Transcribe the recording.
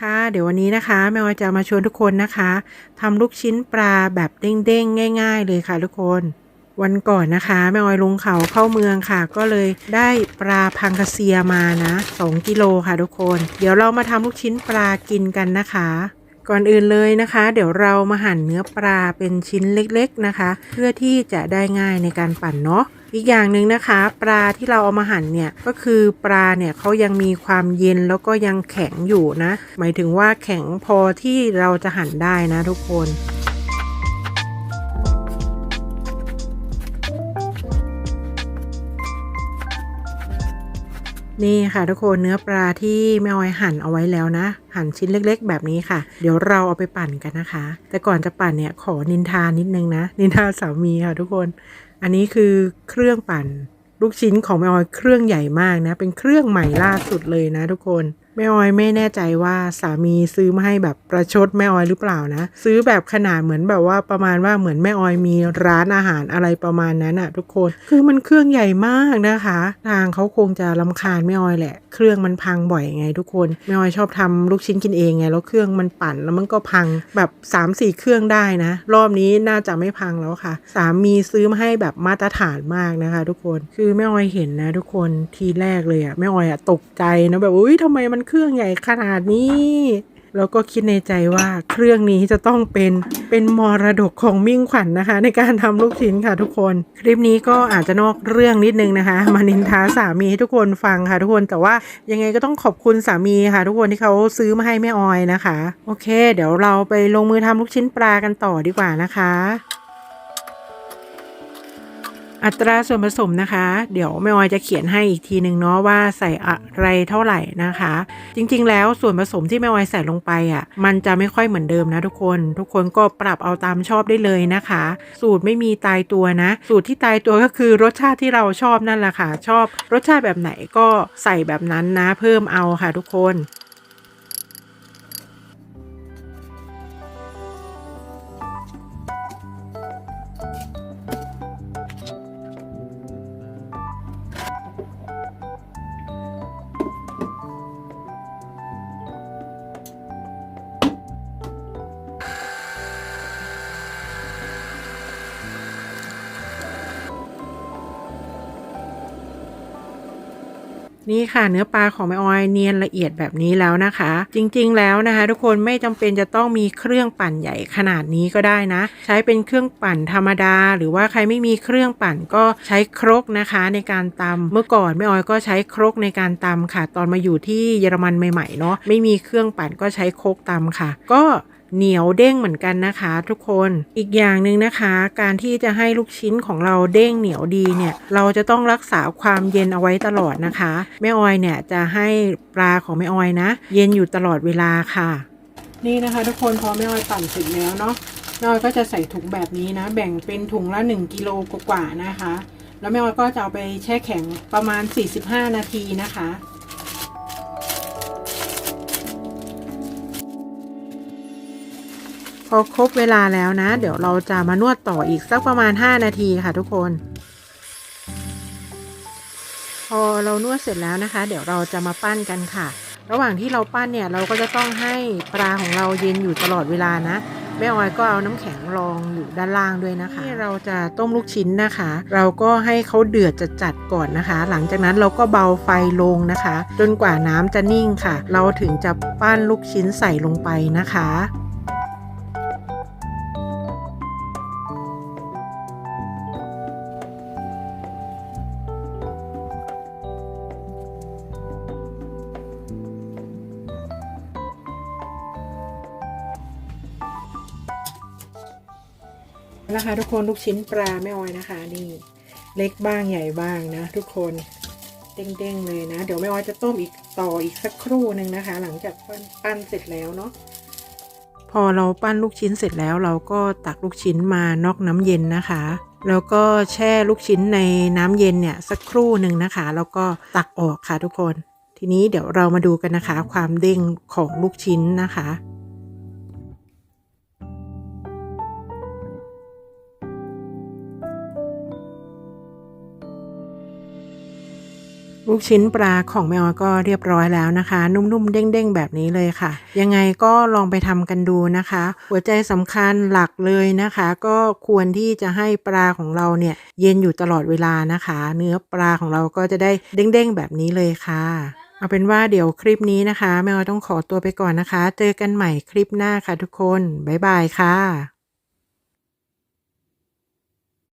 ค่ะ เดี๋ยววันนี้นะคะแม่ออยจะมาชวนทุกคนนะคะทำลูกชิ้นปลาแบบเด้งๆ ง่าย ๆ เลยค่ะทุกคน วันก่อนนะคะแม่ออยลงเขาเข้าเมืองค่ะ ก็เลยได้ปลาพังคาเซียมานะ2กิโลค่ะทุกคน เดี๋ยวเรามาทำลูกชิ้นปลากินกันนะคะ ก่อนอื่นเลยนะคะ เดี๋ยวเรามาหั่นเนื้อปลาเป็นชิ้นเล็กๆนะคะ เพื่อที่จะได้ง่ายในการปั่นเนาะ อีกอย่างหนึ่งนะคะ ปลาที่เราเอามาหั่นเนี่ยก็คือปลาเนี่ยเขายังมีความเย็นแล้วก็ยังแข็งอยู่นะ หมายถึงว่าแข็งพอที่เราจะหั่นได้นะทุกคน นี่ค่ะทุกคนเนื้อปลาที่แม่ออยหั่นเอาไว้แล้วนะ หั่นชิ้นเล็กๆ แบบนี้ค่ะ เดี๋ยวเราเอาไปปั่นกันนะคะ แต่ก่อนจะปั่นเนี่ยขอนินทานิดนึงนะ นินทาสามีค่ะทุกคน อันนี้คือเครื่องปั่น ลูกชิ้นของแม่ออยเครื่องใหญ่มากนะ เป็นเครื่องใหม่ล่าสุดเลยนะทุกคน แม่ออยไม่แน่ใจว่าสามีซื้อมาให้แบบประชดแม่ออยหรือเปล่านะ ซื้อแบบขนาดเหมือนแบบว่าประมาณว่าเหมือนแม่ออยมีร้านอาหารอะไรประมาณนั้นอะทุกคนคือมันเครื่องใหญ่มากนะคะ ทางเขาคงจะลำคาญแม่ออยแหละ เครื่องมันพังบ่อยไง ทุกคนแม่ออยชอบทำลูกชิ้นกินเองไงแล้วเครื่องมันปั่นแล้วมันก็พังแบบ3ามสี่เครื่องได้นะ รอบนี้น่าจะไม่พังแล้วค่ะ สามีซื้อมาให้แบบมาตรฐานมากนะคะ ทุกคนคือแม่ออยเห็นนะ ทุกคนทีแรกเลยอะแม่ออยอะตกใจนะแบบอุ้ยทำไมมันเครื่องใหญ่ขนาดนี้แล้วก็คิดในใจว่าเครื่องนี้จะต้องเป็นเป็นมรดกของมิ่งขวัญนนะคะ ในการทำลูกชิ้นค่ะทุกคน คลิปนี้ก็อาจจะนอกเรื่องนิดนึงนะคะ มานินทาสามีให้ทุกคนฟังค่ะทุกคนแต่ว่ายังไงก็ต้องขอบคุณสามีค่ะ ทุกคนที่เขาซื้อมาให้แม่ออยนะคะ โอเค เดี๋ยวเราไปลงมือทำลูกชิ้นปลากันต่อดีกว่านะคะ อัตราส่วนผสมนะคะ เดี๋ยวแม่ออยจะเขียนให้อีกทีหนึ่งเนาะว่าใส่อะไรเท่าไหร่นะคะ จริงๆ แล้วส่วนผสมที่แม่ออยใส่ลงไปอะ มันจะไม่ค่อยเหมือนเดิมนะทุกคน ทุกคนก็ปรับเอาตามชอบได้เลยนะคะ สูตรไม่มีตายตัวนะ สูตรที่ตายตัวก็คือรสชาติที่เราชอบนั่นแหละค่ะ ชอบรสชาติแบบไหนก็ใส่แบบนั้นนะ เพิ่มเอาค่ะทุกคน นี่ค่ะเนื้อปลาของแม่ออยเนียนละเอียดแบบนี้แล้วนะคะ จริงๆแล้วนะคะ ทุกคนไม่จำเป็นจะต้องมีเครื่องปั่นใหญ่ขนาดนี้ก็ได้นะ ใช้เป็นเครื่องปั่นธรรมดา หรือว่าใครไม่มีเครื่องปั่นก็ใช้ครกนะคะในการตำเมื่อก่อนแม่ออยก็ใช้ครกในการตำค่ะ ตอนมาอยู่ที่เยอรมันใหม่ๆเนาะไม่มีเครื่องปั่นก็ใช้ครกตำค่ะ ก็ เหนียวเด้งเหมือนกันนะคะ ทุกคนอีกอย่างหนึ่งนะคะ การที่จะให้ลูกชิ้นของเราเด้งเหนียวดีเนี่ย เราจะต้องรักษาความเย็นเอาไว้ตลอดนะคะแม่ออยเนี่ยจะให้ปลาของแม่ออยนะ เย็นอยู่ตลอดเวลาค่ะ นี่นะคะ ทุกคนพอแม่ออยปั่นเสร็จแล้วเนาะแม่ออยก็จะใส่ถุงแบบนี้นะ แบ่งเป็นถุงละ1กิโลกว่าๆนะคะ แล้วแม่ออยก็จะเอาไปแช่แข็งประมาณ 45 นาทีนะคะ พอครบเวลาแล้วนะ เดี๋ยวเราจะมานวดต่ออีกสักประมาณ 5 นาทีค่ะทุกคน พอเรานวดเสร็จแล้วนะคะ เดี๋ยวเราจะมาปั้นกันค่ะ ระหว่างที่เราปั้นเนี่ยเราก็จะต้องให้ปลาของเราเย็นอยู่ตลอดเวลานะแม่ออยก็เอาน้ำแข็งรองอยู่ด้านล่างด้วยนะคะที่เราจะต้มลูกชิ้นนะคะ เราก็ให้เขาเดือดจะจัดก่อนนะคะ หลังจากนั้นเราก็เบาไฟลงนะคะ จนกว่าน้ำจะนิ่งค่ะ เราถึงจะปั้นลูกชิ้นใส่ลงไปนะคะ นะคะทุกคนลูกชิ้นปลาแม่ออยนะคะ นี่เล็กบ้างใหญ่บ้างนะ ทุกคนเด้งๆเลยนะ เดี๋ยวแม่ออยจะต้มอีกต่ออีกสักครู่หนึ่งนะคะ หลังจากปั้นปั้นเสร็จแล้วเนาะพอเราปั้นลูกชิ้นเสร็จแล้วเราก็ตักลูกชิ้นมานอกน้ำเย็นนะคะ แล้วก็แช่ลูกชิ้นในน้ำเย็นเนี่ยสักครู่หนึ่งนะคะ แล้วก็ตักออกค่ะทุกคน ทีนี้เดี๋ยวเรามาดูกันนะคะ ความเด้งของลูกชิ้นนะคะ ลูกชิ้นปลาของแม่ออยก็เรียบร้อยแล้วนะคะ นุ่มๆเด้งๆ แบบนี้เลยค่ะ ยังไงก็ลองไปทำกันดูนะคะ หัวใจสำคัญหลักเลยนะคะ ก็ควรที่จะให้ปลาของเราเนี่ยเย็นอยู่ตลอดเวลานะคะ เนื้อปลาของเราก็จะได้เด้งๆ แบบนี้เลยค่ะเอาเป็นว่าเดี๋ยวคลิปนี้นะคะ แม่ออยต้องขอตัวไปก่อนนะคะ เจอกันใหม่คลิปหน้าค่ะทุกคน บ๊ายบายค่ะ